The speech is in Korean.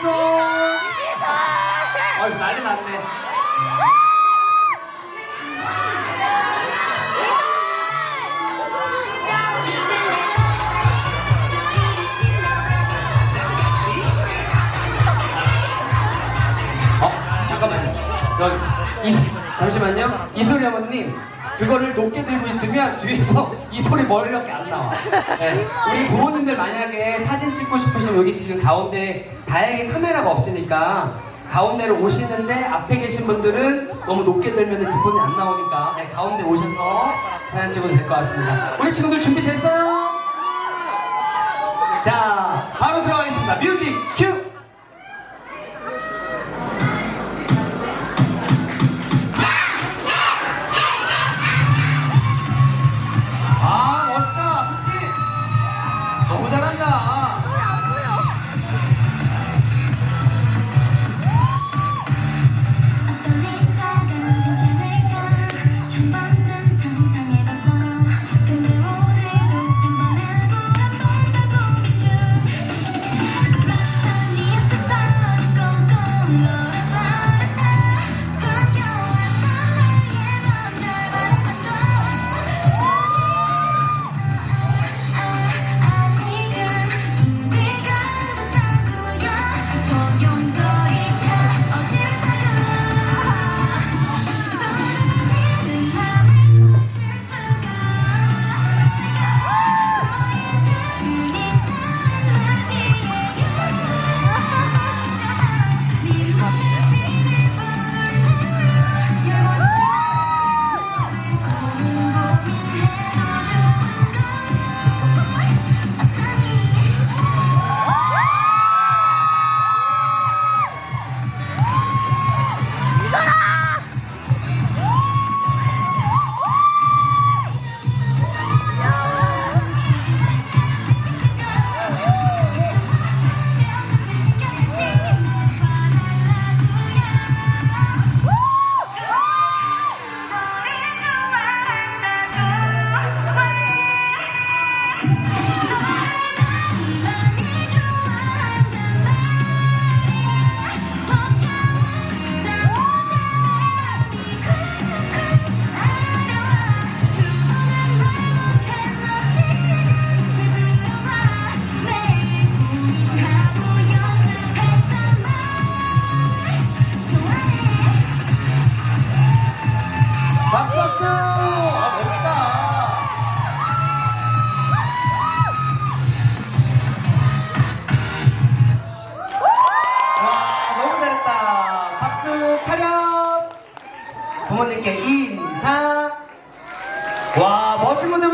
이기성! 아, 난리 났네. 어, 잠깐만요 잠시만요 이소리 아버님. 그거를 높게 들고 있으면 뒤에서 이 소리 머리밖에 안 나와. 네. 우리 부모님들 만약에 사진 찍고 싶으시면 여기 지금 가운데 다행히 카메라가 없으니까 가운데로 오시는데 앞에 계신 분들은 너무 높게 들면 뒷분이 안 나오니까 네, 가운데 오셔서 사진 찍어도 될 것 같습니다. 우리 친구들 준비됐어요? 자, 바로 들어가겠습니다. 뮤직 큐! 소용 박수 촬영 부모님께 인사. 와 멋진 분들